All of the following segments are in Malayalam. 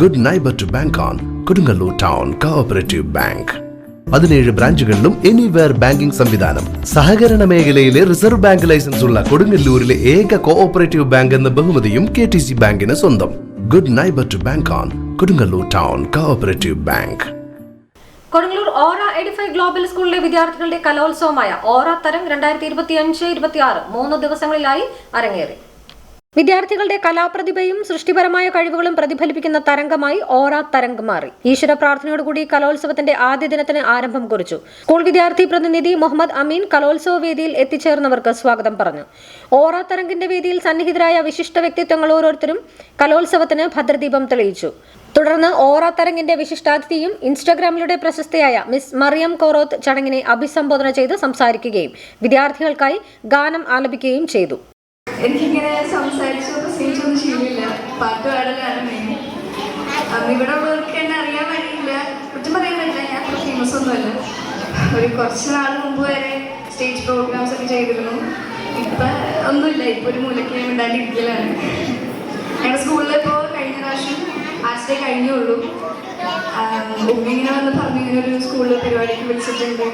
Good neighbour to bank on Kodungallur town cooperative bank പതിനേഴ് ബ്രാഞ്ചുകളിലും എനിവെയർ ബാങ്കിംഗ് സംവിധാനം. സഹകരണ മേഖലയിലെ റിസർവ് ബാങ്ക് ലൈസൻസ് ഉള്ള കൊടുങ്ങല്ലൂരിലെ ഏക കോഓപ്പറേറ്റീവ് ബാങ്ക് എന്ന ബഹുമതിയും കെ ടി സി ബാങ്കിന് സ്വന്തം. Good neighbour to bank on Kodungallur town cooperative bank Kodungallur Aura Edify global സ്കൂളിലെ വിദ്യാർത്ഥികളുടെ കലോത്സവമായ ഓറ തരം രണ്ടായിരത്തി ഇരുപത്തി അഞ്ച് ഇരുപത്തിയാറ് മൂന്ന് ദിവസങ്ങളിലായി അരങ്ങേറി. വിദ്യാർത്ഥികളുടെ കലാപ്രതിഭയും സൃഷ്ടിപരമായ കഴിവുകളും പ്രതിഫലിപ്പിക്കുന്ന തരംഗമായി ഓറ തരംഗ് മാറി. ഈശ്വര പ്രാർത്ഥനയോടുകൂടി കലോത്സവത്തിന്റെ ആദ്യ ദിനത്തിന് ആരംഭം കുറിച്ചു. സ്കൂൾ വിദ്യാർത്ഥി പ്രതിനിധി മുഹമ്മദ് അമീൻ കലോത്സവ വേദിയിൽ എത്തിച്ചേർന്നവർക്ക് സ്വാഗതം പറഞ്ഞു. ഓറ തരംഗിന്റെ വേദിയിൽ സന്നിഹിതരായ വിശിഷ്ട വ്യക്തിത്വങ്ങൾ ഓരോരുത്തരും കലോത്സവത്തിന് ഭദ്രദീപം തെളിയിച്ചു. തുടർന്ന് ഓറ തരംഗിന്റെ വിശിഷ്ടാതിഥിയും ഇൻസ്റ്റഗ്രാമിലൂടെ പ്രശസ്തയായ മിസ് മറിയം കോറോത്ത് ചടങ്ങിനെ അഭിസംബോധന ചെയ്ത് സംസാരിക്കുകയും വിദ്യാർത്ഥികൾക്കായി ഗാനം ആലപിക്കുകയും ചെയ്തു. എനിക്കിങ്ങനെ സംസാരിച്ചോ പ്രസംഗിച്ചൊന്നും ശീലമില്ല. പാട്ട് പാടലാണ് മെയിൻ അന്ന് ഇവിടെ ഉള്ളവർക്ക് എന്നെ അറിയാൻ വഴിയില്ല. കുറ്റം പറയാൻ പറ്റില്ല ഞാൻ അത്ര ഫേമസ് ഒന്നുമല്ല. ഒരു കുറച്ച് നാൾ മുമ്പ് വരെ സ്റ്റേജ് പ്രോഗ്രാംസ് ഒക്കെ ചെയ്തിരുന്നു. ഇപ്പം ഒന്നുമില്ല ഇപ്പൊ ഒരു മൂലയ്ക്ക് മിണ്ടാണ്ടിരിക്കലാണ് ഞങ്ങളുടെ സ്കൂളിൽ ഇപ്പോൾ കഴിഞ്ഞ പ്രാവശ്യം ആസ്റ്റ് ഡേ കഴിഞ്ഞുള്ളൂ ഉമ്മിങ്ങനെ വന്ന് പറഞ്ഞു ഇങ്ങനെ ഒരു സ്കൂളിൽ പരിപാടിക്ക് വിളിച്ചിട്ടുണ്ട്.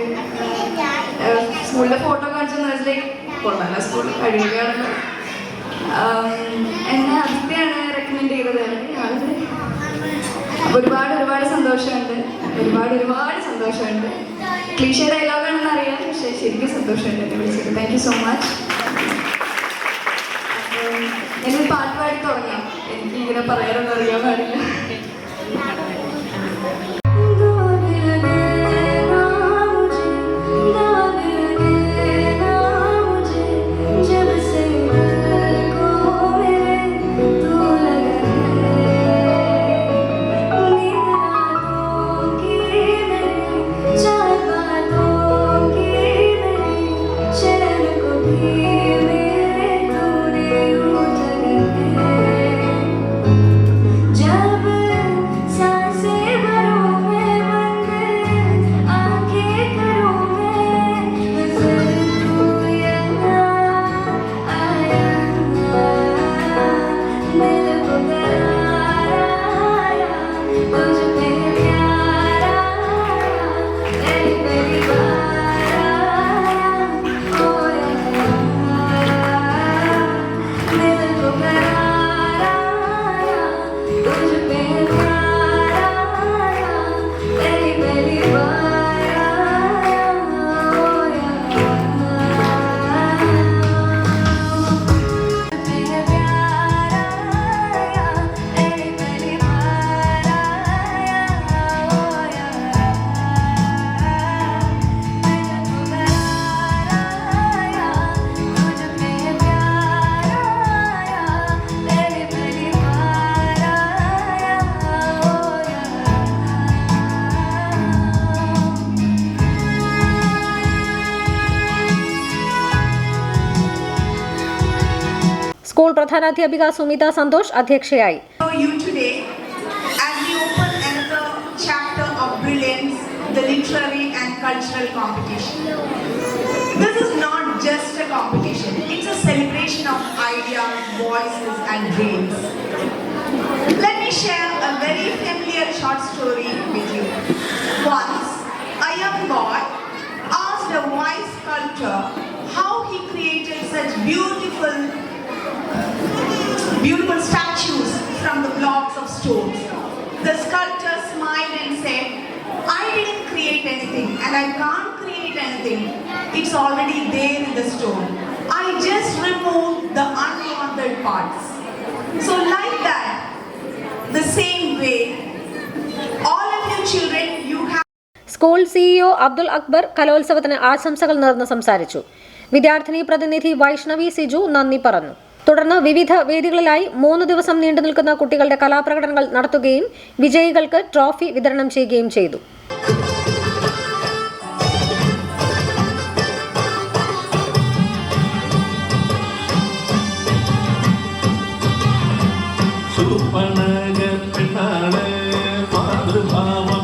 സ്കൂളിലെ ഫോട്ടോ കാണിച്ചു മനസ്സിലേക്ക് കൊള്ളാല സ്കൂളിൽ കഴിയുകയാണല്ലോ. എന്നെ അതിഥിയാണ് റെക്കമെൻഡ് ചെയ്തത്. ഒരുപാട് ഒരുപാട് സന്തോഷമുണ്ട്. ഒരുപാട് ഒരുപാട് സന്തോഷമുണ്ട്. ക്ലീഷ ഡയലോഗാണെന്ന് അറിയാം പക്ഷെ ശരിക്കും സന്തോഷമുണ്ട് എന്നെ വിളിച്ചത്. താങ്ക് യു സോ മച്ച് എന്നെ പാട്ട് പാടി തുടങ്ങാം. എനിക്ക് ഇങ്ങനെ പറയാനൊന്നും അറിയാൻ പാടില്ല. സ്കൂൾ പ്രധാനാധ്യാപിക സുമിത സന്തോഷ് അധ്യക്ഷയായി for you today as we open another chapter of brilliance, the literary and cultural competition. This is not just a competition, it's a celebration of ideas, voices, and dreams. Let me share a very familiar short story with you. Once, a young boy asked a wise sculptor how he created such beautiful beautiful statues from the blocks of stones. The sculptor smiled and said, I didn't create anything and I can't create anything. It's already there in the stone. I just removed the unwanted parts. So, like that, the same way, all of you children, you have. School CEO Abdul Akbar കലോത്സവത്തിന് ആശംസകൾ നേർന്ന് സംസാരിച്ചു വിദ്യാർത്ഥിനി പ്രതിനിധി വൈഷ്ണവി സിജു നന്ദി പറഞ്ഞു തുടർന്ന് വിവിധ വേദികളിലായി മൂന്ന് ദിവസം നീണ്ടു നിൽക്കുന്ന കുട്ടികളുടെ കലാപ്രകടനങ്ങൾ നടത്തുകയും വിജയികൾക്ക് ട്രോഫി വിതരണം ചെയ്യുകയും ചെയ്തു. മാതൃഭാവം.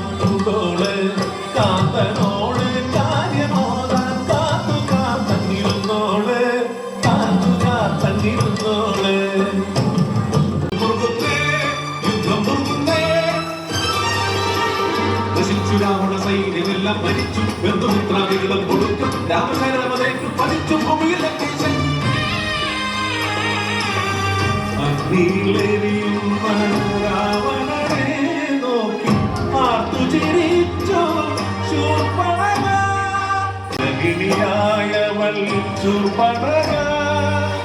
സൈന്യമെല്ലാം മരിച്ചു ബന്ധുമിത്രാദികളും കൊടുക്കും രാമശരണമതേക്ക് പതിച്ചു ഭൂമിയിൽ ലങ്കേശൻ അഗ്നിയിലെരിയുന്ന രാവണനെ നോക്കി ആർത്തു ചിരിച്ചു. ശൂർപ്പണക. നഗിനിയായവൾ ശൂർപ്പണക